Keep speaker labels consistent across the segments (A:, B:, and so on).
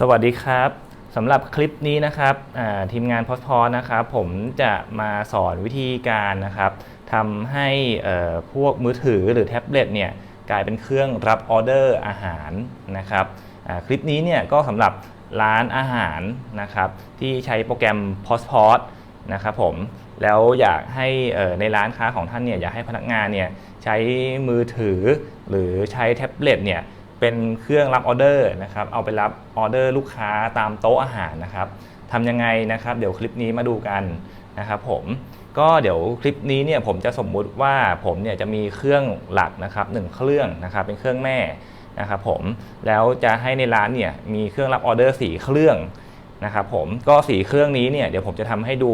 A: สวัสดีครับสำหรับคลิปนี้นะครับทีมงานพอสพอนะครับผมจะมาสอนวิธีการนะครับทำให้พวกมือถือหรือแท็บเล็ตเนี่ยกลายเป็นเครื่องรับออเดอร์อาหารนะครับคลิปนี้เนี่ยก็สำหรับร้านอาหารนะครับที่ใช้โปรแกรม p o s t p o s นะครับผมแล้วอยากให้ในร้านค้าของท่านเนี่ยอยากให้พนักงานเนี่ยใช้มือถือหรือใช้แท็บเล็ตเนี่ย เป็นเครื่องรับออเดอร์นะครับเอาไปรับออเดอร์ลูกค้าตามโต๊ะอาหารนะครับทำยังไงนะครับ เดี๋ยวคลิปนี้มาดูกันนะครับผมก็เดี๋ยวคลิปนี้เนี่ยผมจะสมมุติว่าผมเนี่ยจะมีเครื่องหลักนะครับหนึ่งเครื่องนะครับเป็นเครื่องแม่นะครับผมแล้วจะให้ในร้านเนี่ยมีเครื่องรับออเดอร์สี่เครื่องนะครับผมก็สี่เครื่องนี้เนี่ยเดี๋ยวผมจะทำให้ดู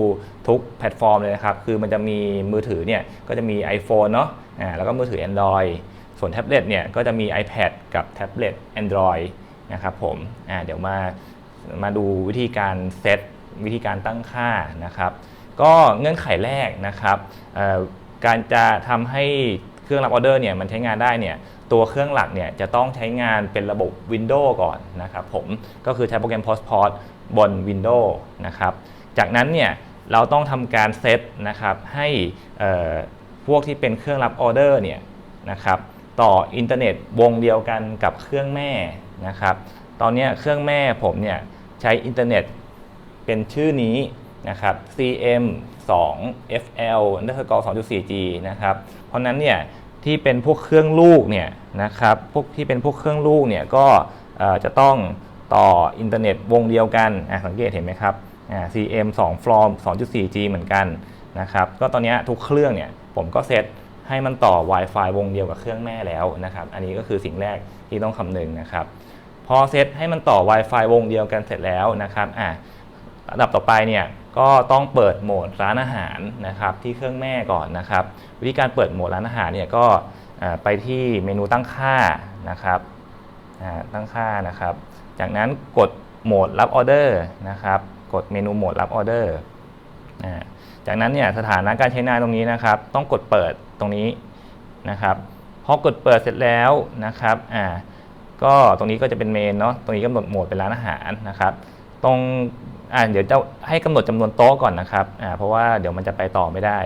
A: ทุกแพลตฟอร์มเลยนะครับ คือมันจะมีมือถือเนี่ยก็จะมี iPhone เนาะอ่าแล้วก็มือถือ Android ส่วนแท็บเล็ตเนี่ยก็จะมี iPad กับแท็บเล็ต Android นะครับผมอ่าเดี๋ยวมามาดูวิธีการเซตวิธีการตั้งค่านะครับก็เงื่อนไขแรกนะครับเอ่อการจะทำให้เครื่องรับออเดอร์เนี่ยมันใช้งานได้เนี่ยตัวเครื่องหลักเนี่ยจะต้องใช้งานเป็นระบบ Windows ก่อนนะครับผมก็คือใช้โปรแกรม PostPort บน Windows นะครับจากนั้นเนี่ยเราต้องทำการเซตนะครับให้เอ่อพวกที่เป็นเครื่องรับออเดอร์เนี่ยนะครับ ต่ออินเทอร์เน็ตวงเดียวกันกับเครื่องแม่นะครับ ตอนนี้เครื่องแม่ผมเนี่ยใช้อินเทอร์เน็ตเป็นชื่อนี้นะครับ CM 2 FL underscore 2.4G นะครับ เพราะนั้นเนี่ยที่เป็นพวกเครื่องลูกเนี่ยนะครับ พวกที่เป็นพวกเครื่องลูกเนี่ยก็จะต้องต่ออินเทอร์เน็ตวงเดียวกันอะสังเกตเห็นไหมครับอ่า CM 2 from 2.4G เหมือนกันนะครับ ก็ตอนนี้ทุกเครื่องเนี่ยผมก็เซต ให้มันต่อ Wi-Fi วงเดียวกับเครื่องแม่แล้วนะครับ อันนี้ก็คือสิ่งแรกที่ต้องคำนึงนะครับ พอเซตให้มันต่อ Wi-Fi วงเดียวกันเสร็จแล้วนะครับอะระดับต่อไปเนี่ยก็ต้องเปิดโหมดร้านอาหารนะครับที่เครื่องแม่ก่อนนะครับ วิธีการเปิดโหมดร้านอาหารเนี่ยก็ไปที่เมนูตั้งค่านะครับอ่าตั้งค่านะครับ จากนั้นกดโหมดรับออเดอร์นะครับ กดเมนูโหมดรับออเดอร์อ่าจากนั้นเนี่ยสถานะการใช้งานตรงนี้นะครับ ต้องกดเปิด ตรงนี้นะครับพอกดเปิดเสร็จแล้วนะครับอ่าก็ตรงนี้ก็จะเป็นเมนเนาะตรงนี้กำหนดโหมดเป็นร้านอาหารนะครับ ตรงอ่าเดี๋ยวจะให้กำหนดจำนวนโต๊ะก่อนนะครับอ่าเพราะว่าเดี๋ยวมันจะไปต่อไม่ได้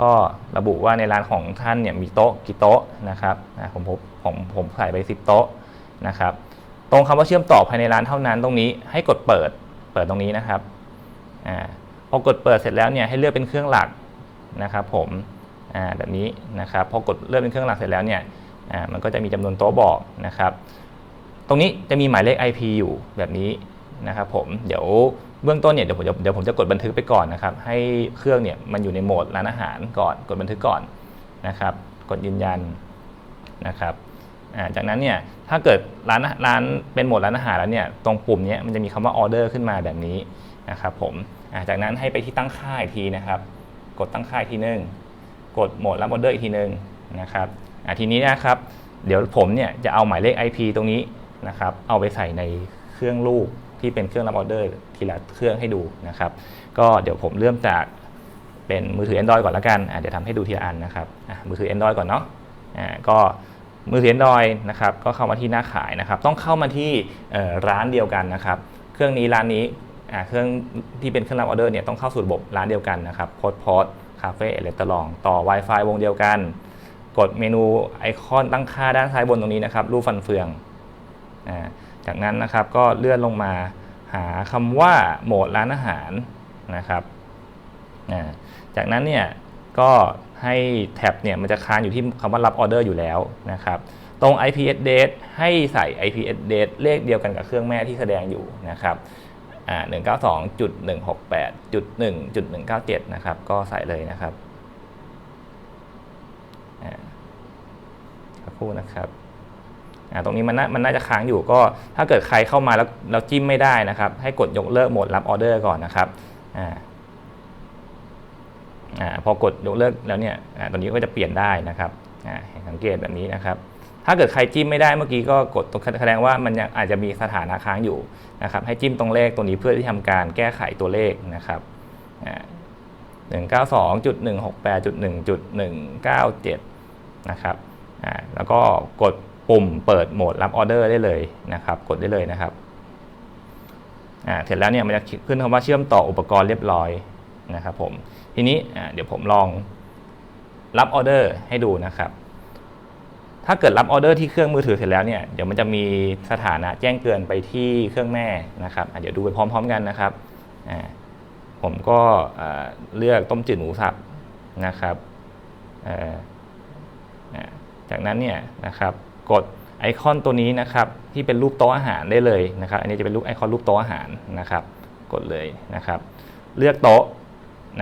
A: ก็ระบุว่าในร้านของท่านเนี่ยมีโต๊ะกี่โต๊ะนะครับอ่าผมผมผมผมใส่ไป 10 โต๊ะนะครับตรงคำว่าเชื่อมต่อภายในร้านเท่านั้นตรงนี้ให้กดเปิดเปิดตรงนี้นะครับอ่าพอกดเปิดเสร็จแล้วเนี่ยให้เลือกเป็นเครื่องหลักนะครับผมอ แบบนี้นะครับพอกดเลือกเป็นเครื่องหลักเสร็จแล้วเนี่ยมันก็จะมีจำนวนโต๊ะบอกนะครับ ตรงนี้จะมีหมายเลข IP อยู่แบบนี้นะครับผมเดี๋ยวเบื้องต้นเนี่ยเดี๋ยวผมจะเดี๋ยวผมจะกดบันทึกไปก่อนนะครับให้เครื่องเนี่ยมันอยู่ในโหมดร้านอาหารก่อนกดบันทึกก่อนนะครับกดยืนยันนะครับาจากนั้นเนี่ยถ้าเกิดร้านร้านเป็นโหมดร้านอาหารแล้วเนี่ยตรงปุ่มนี้มันจะมีคำว่าออเดอร์ขึ้นมาแบบนี้นะครับผมาจากนั้นให้ไปที่ตั้งค่าอีกทีนะครับ กดตั้งค่าอีกทีนึง กดโหมดรับออเดอร์อีกทีนึงนะครับทีนี้นะครับ เดี๋ยวผมเนี่ยจะเอาหมายเลข IP ตรงนี้นะครับ เอาไปใส่ในเครื่องลูกที่เป็นเครื่องรับออเดอร์ทีละเครื่องให้ดูนะครับ ก็เดี๋ยวผมเริ่มจากเป็นมือถือ Android ก่อนละกันเดี๋ยวทำให้ดูทีละอันนะครับมือถือ Android ก่อนเนาะอ่าก็มือถือ Android นะครับก็เข้ามาที่หน้าขายนะครับ ต้องเข้ามาที่ร้านเดียวกันนะครับ เครื่องนี้ร้านนี้เครื่องที่เป็นเครื่องรับออเดอร์เนี่ยต้องเข้าสู่ระบบร้านเดียวกันนะครับโพสโพส คาเฟ่เลตลอง ต่อ Wi-Fi วงเดียวกัน กดเมนูไอคอนตั้งค่าด้านซ้ายบนตรงนี้นะครับ รูปฟันเฟือง จากนั้นนะครับก็เลื่อนลงมาหาคำว่าโหมดร้านอาหารนะครับจากนั้นเนี่ยก็ให้แท็บเนี่ยมันจะค้างอยู่ที่คำว่ารับออเดอร์อยู่แล้วนะครับ ตรง IP address ให้ใส่ IP address เลขเดียวกันกับเครื่องแม่ที่แสดงอยู่นะครับ อ่า192.168.1.197นะครับ ก็ใส่เลยนะครับอ่าสักครู่นะครับอ่าตรงนี้มันน่ามันน่าจะค้างอยู่ก็ถ้าเกิดใครเข้ามาแล้วเราจิ้มไม่ได้นะครับ ให้กดยกเลิกโหมดรับออเดอร์ก่อนนะครับอ่าอ่าพอกดยกเลิกแล้วเนี่ยอ่าตรงนี้ก็จะเปลี่ยนได้นะครับอ่าสังเกตแบบนี้นะครับ ถ้าเกิดใครจิ้มไม่ได้เมื่อกี้ก็กดตรงแสดงว่ามันยังอาจจะมีสถานะค้างอยู่นะครับให้จิ้มตรงเลขตรงนี้เพื่อที่ทำการแก้ไขตัวเลขนะครับหนึ่งเก้าสองจุดหนึ่งหกแปดจุดหนึ่งจุดหนึ่งเก้าเจ็ดนะครับอ่าแล้วก็กดปุ่มเปิดโหมดรับออเดอร์ได้เลยนะครับ กดได้เลยนะครับอ่าเสร็จแล้วเนี่ยมันจะขึ้นคำว่าเชื่อมต่ออุปกรณ์เรียบร้อยนะครับผมทีนี้อ่าเดี๋ยวผมลองรับออเดอร์ให้ดูนะครับ ถ้าเกิดรับออเดอร์ที่เครื่องมือถือเสร็จแล้วเนี่ยเดี๋ยวมันจะมีสถานะแจ้งเตือนไปที่เครื่องแม่นะครับเดี๋ยวดูไปพร้อม ๆ กันนะครับผมก็เลือกต้มจืดหมูสับนะครับจากนั้นเนี่ยนะครับกดไอคอนตัวนี้นะครับที่เป็นรูปโต๊ะอาหารได้เลยนะครับ อันนี้จะเป็นรูปไอคอนรูปโต๊ะอาหารนะครับ กดเลยนะครับ เลือกโต๊ะ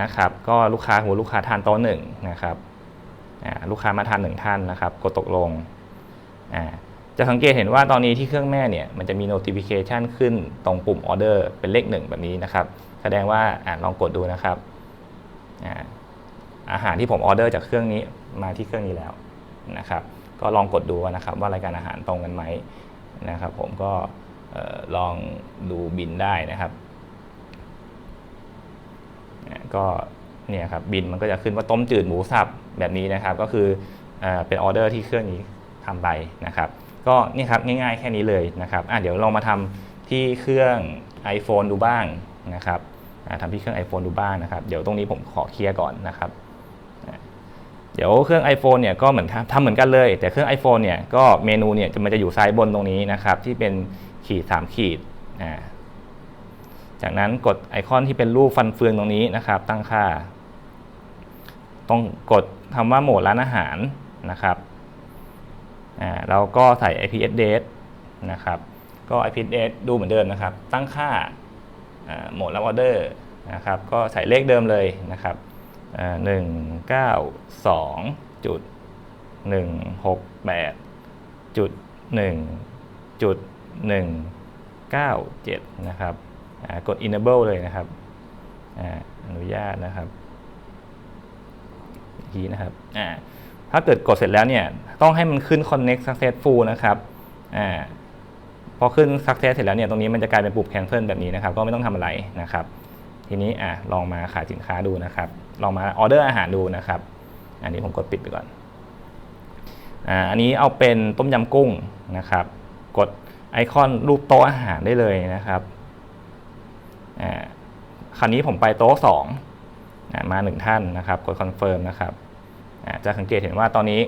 A: นะครับ ก็ลูกค้าหัวลูกค้าทานโต๊ะหนึ่งนะครับ ลูกค้ามาทานหนึ่งท่านนะครับกดตกลง จะสังเกตเห็นว่าตอนนี้ที่เครื่องแม่เนี่ยมันจะมี notification ขึ้นตรงปุ่มออเดอร์เป็นเลขหนึ่งแบบนี้นะครับ แสดงว่าอลองกดดูนะครับอาหารที่ผมออเดอร์จากเครื่องนี้มาที่เครื่องนี้แล้วนะครับ ก็ลองกดดูนะครับว่ารายการอาหารตรงกันไหมนะครับ ผมก็ลองดูบินได้นะครับก็เนี่ยครับบินมันก็จะขึ้นว่าต้มจืดหมูสับ แบบนี้นะครับก็คือเอเป็นออเดอร์ที่เครื่องนี้ทำไปนะครับ ก็นี่ครับง่ายๆแค่นี้เลยนะครับเดี๋ยวลองมาทำที่เครื่อง iPhone ดูบ้างนะครับทำที่เครื่อง iPhone ดูบ้างนะครับ เดี๋ยวตรงนี้ผมขอเคลียร์ก่อนนะครับ เดี๋ยวเครื่อง iPhone เนี่ยก็เหมือนทำเหมือนกันเลย แต่เครื่อง iPhone เนี่ยก็เมนูเนี่ยจะมันจะอยู่ซ้ายบนตรงนี้นะครับ ที่เป็นขีด 3 ขีดจากนั้นกดไอคอนที่เป็นรูปฟันเฟืองตรงนี้นะครับ ตั้งค่า ต้องกดคำว่าโหมดร้านอาหารนะครับอ่าแล้วก็ใส่ IP address นะครับ ก็ IP address ดูเหมือนเดิมนะครับ ตั้งค่าโหมดรับออเดอร์นะครับ ก็ใส่เลขเดิมเลยนะครับหนึ่งเก้าสองจุดหนึ่งหกแปดจุดหนึ่งจุดหนึ่งเก้าเจ็ดนะครับอ่ากด enable เลยนะครับอ่าอนุญาตนะครับ กทีนะครับอ่าถ้าเกิดกดเสร็จแล้วเนี่ยต้องให้มันขึ้น connect successful นะครับอ่าพอขึ้น success เสร็จแล้วเนี่ยตรงนี้มันจะกลายเป็นปุ่ม cancel แบบนี้นะครับก็ไม่ต้องทำอะไรนะครับ ทีนี้อะลองมาขายสินค้าดูนะครับ ลองมาออเดอร์อาหารดูนะครับ อันนี้ผมกดปิดไปก่อนอ่าอันนี้เอาเป็นต้มยำกุ้งนะครับ กดไอคอนรูปโต๊ะอาหารได้เลยนะครับอ่าคราวนี้ผมไปโต๊ะสอง มาหนึ่งท่านนะครับกดคอนเฟิร์มนะครับจะสังเกตเห็นว่าตอนนี้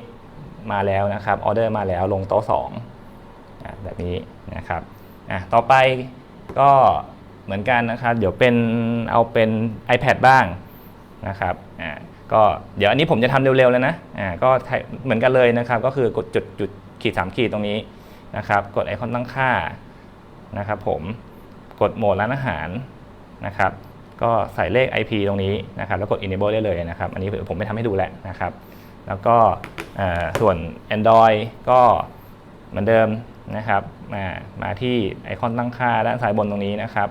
A: มาแล้วนะครับออเดอร์มาแล้วลงโต๊ะสองแบบนี้นะครับต่อไปก็เหมือนกันนะครับเดี๋ยวเป็นเอาเป็น iPad บ้างนะครับก็เดี๋ยวอันนี้ผมจะทำเร็วๆแล้วนะก็เหมือนกันเลยนะครับ ก็คือกดจุดจุดขีดสามขีดตรงนี้นะครับ กดไอคอนตั้งค่านะครับผมกดโหมดร้านอาหารนะครับ ก็ใส่เลข IP ตรงนี้นะครับแล้วกด enable ได้เลยนะครับ อันนี้ผมไม่ทำให้ดูแล้วนะครับ แล้วก็เอ่อส่วน Android ก็เหมือนเดิมนะครับ มามาที่ไอคอนตั้งค่าด้านซ้ายบนตรงนี้นะครับ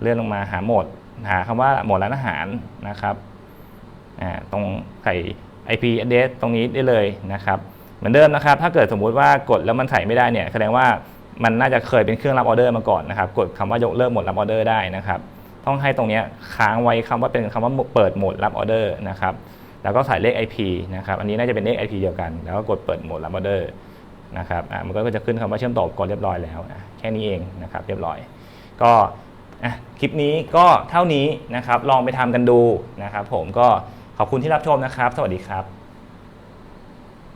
A: เลื่อนลงมาหาโหมด หาคำว่าโหมดร้านอาหารนะครับตรงใส่ IP address ตรงนี้ได้เลยนะครับ เหมือนเดิมนะครับ ถ้าเกิดสมมุติว่ากดแล้วมันใส่ไม่ได้เนี่ยแสดงว่ามันน่าจะเคยเป็นเครื่องรับออเดอร์มาก่อนนะครับ กดคำว่ายกเลิกโหมดรับออเดอร์ได้นะครับ ต้องให้ตรงนี้ค้างไว้คำว่าเป็นคำว่าเปิดโหมดรับออเดอร์นะครับแล้วก็ใส่เลข IP นะครับอันนี้น่าจะเป็นเลข IP เดียวกัน แล้วก็กดเปิดโหมดรับออเดอร์นะครับอะมันก็จะขึ้นคำว่าเชื่อมต่อกรณ์เรียบร้อยแล้วอะแค่นี้เองนะครับเรียบร้อย ก็อะคลิปนี้ก็เท่านี้นะครับลองไปทำกันดูนะครับผมก็ขอบคุณที่รับชมนะครับ สวัสดีครับ